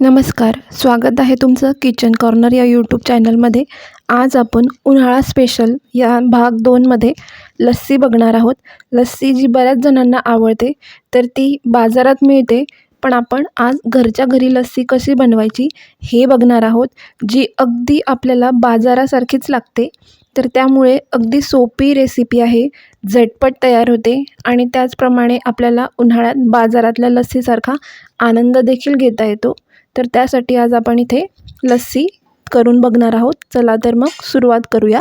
नमस्कार स्वागत आहे तुमचं किचन कॉर्नर या यूट्यूब चॅनलमध्ये आज आपण उन्हाळा स्पेशल या भाग दोनमध्ये लस्सी बघणार आहोत. लस्सी जी बऱ्याच जणांना आवडते तर ती बाजारात मिळते पण आपण आज घरच्या घरी लस्सी कशी बनवायची हे बघणार आहोत जी अगदी आपल्याला बाजारासारखीच लागते. तर त्यामुळे अगदी सोपी रेसिपी आहे झटपट तयार होते आणि त्याचप्रमाणे आपल्याला उन्हाळ्यात बाजारातल्या लस्सीसारखा आनंद देखील घेता येतो. तर त्यासाठी आज आपण इथे लस्सी करून बघणार आहोत. चला तर मग सुरुवात करूया.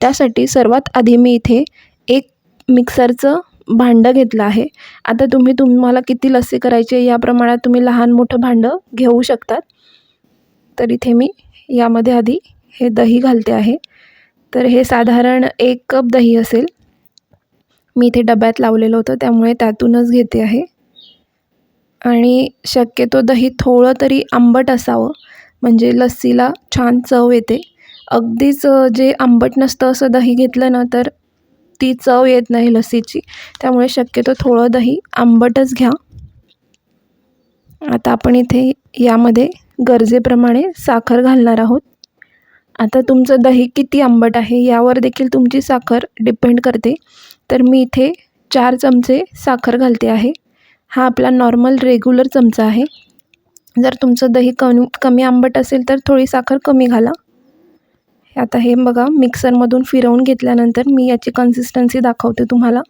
त्यासाठी सर्वात आधी मी इथे एक मिक्सरचं भांडं घेतलं आहे. आता तुम्ही तुम्हाला किती लस्सी करायची आहे या प्रमाणात तुम्ही लहान मोठं भांडं घेऊ शकतात. तर इथे मी यामध्ये आधी हे दही घालते आहे. तर हे साधारण एक कप दही असेल. मी इथे डब्यात लावलेलं होतं त्यामुळे त्यातूनच घेते आहे. आणि शक्यतो दही थोडं तरी आंबट असावं. म्हणजे लस्सीला छान चव येते. अगदीच जे आंबट नसतं असं दही घेतलं ना तर ती चव येत नाही लस्सीची. त्यामुळे शक्यतो थोडं दही आंबटच घ्या. आता आपण इथे यामध्ये गरजेप्रमाणे साखर घालणार आहोत. आता तुमचं दही किती आंबट आहे यावर देखील तुमची साखर डिपेंड करते. तर मी इथे चार चमचे साखर घालते आहे. हा आपला नॉर्मल रेग्युलर चमचा आहे. जर तुमचं दही कमी कमी आंबट असेल तर थोडी साखर कमी घाला. आता हे बघा मिक्सरमधून फिरवून घेतल्यानंतर मी याची कन्सिस्टन्सी दाखवते तुम्हाला.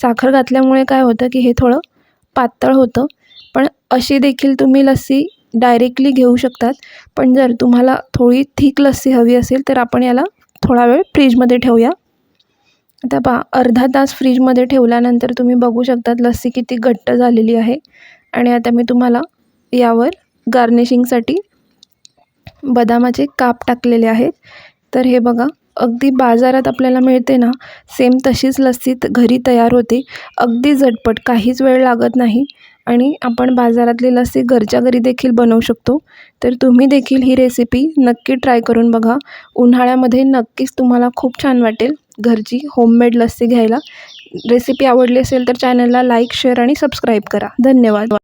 साखर घातल्यामुळे काय होतं की हे थोडं पातळ होतं. पण अशी देखील तुम्ही लस्सी डायरेक्टली घेऊ शकतात. पण जर तुम्हाला थोडी थिक लस्सी हवी असेल तर आपण याला थोडा वेळ फ्रीजमध्ये ठेवूया. आता पहा अर्धा तास फ्रीजमध्ये ठेवल्यानंतर तुम्ही बघू शकतात लस्सी किती घट्ट झालेली आहे. आणि आता मी तुम्हाला यावर गार्निशिंगसाठी बदामाचे काप टाकलेले आहेत. तर हे बघा अगदी बाजारात आपल्याला मिळते ना सेम तशीच लस्सी घरी तयार होते. अगदी झटपट काहीच वेळ लागत नाही. आणि आपण बाजारातली लस्सी घरच्या घरी देखील बनवू शकतो. तर तुम्ही देखील ही रेसिपी नक्की ट्राय करून बघा. उन्हाळ्यामध्ये नक्कीच तुम्हाला खूप छान वाटेल. घरची होममेड लस्सी घ्यायला. रेसिपी आवडली असेल तर चॅनलला लाईक शेअर आणि सबस्क्राईब करा. धन्यवाद.